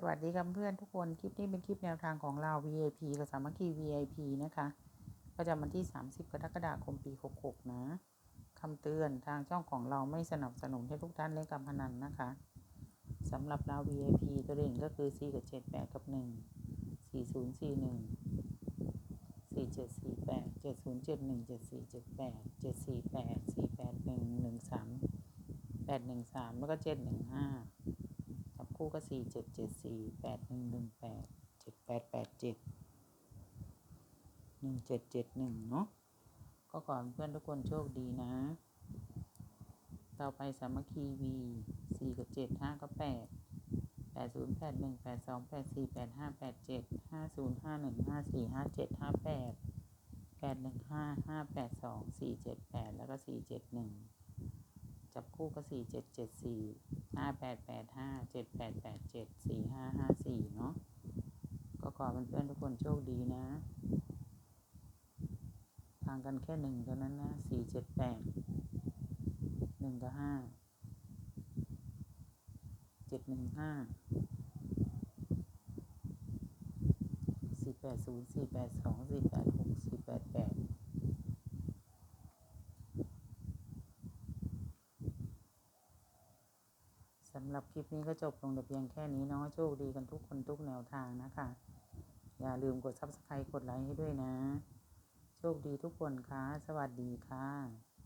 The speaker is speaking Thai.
สวัสดีครับเพื่อนทุกคน คลิปนี้เป็นคลิปแนวทางของเรา VIP กับสามัคคี VIP นะคะ ประจำวันที่ 30 กรกฎาคมปี 66 นะคำเตือนทางช่องของเราไม่สนับสนุนให้ทุกท่านเล่นการพนันนะคะสำหรับเรา VIP ตัวเด่นก็คือ 4 กับ 7 8 กับ 1 40 41 4748 7071 7478 748 481 13 813 แล้วก็ 715 คู่ก็สี่เจ็ดเจ็ดสี่แปดหนึ่งหนึ่งแปดเจ็ดแปดแปดเจ็ดหนึ่งเจ็ดเจ็ดหนึ่งเนาะก็ก่อนเพื่อนทุกคนโชคดีนะ ต่อไปสามัคคีวีสี่กับเจ็ดห้ากับแปดแปดศูนย์แปดหนึ่งแปดสองแปดสี่แปดห้าแปดเจ็ดห้าศูนย์ห้าหนึ่งห้าสี่ห้าเจ็ดห้าแปดแปดหนึ่งห้าห้าแปดสองสี่เจ็ดแปดแล้วก็สี่เจ็ดหนึ่ง คู่ก็สี่เจ็ดเจ็ดสี่ห้าแปดแปดห้าเจ็ดแปดแปดเจ็ดสี่ห้าห้าสี่เนาะก็ขอเพื่อนๆทุกคนโชคดีนะทางกันแค่หนึ่งเท่านั้นนะสี่เจ็ดแปดหนึ่งกับห้าเจ็ดหนึ่งห้าสี่แปดศูนย์สี่แปดสองสี่แปดหกสี่แปดแปด สำหรับคลิปนี้ก็จบลงแต่เพียงแค่นี้เนาะโชคดีกันทุกคนทุกแนวทางนะคะ อย่าลืมกด subscribe กดไลค์ให้ด้วยนะ โชคดีทุกคนค่ะ สวัสดีค่ะ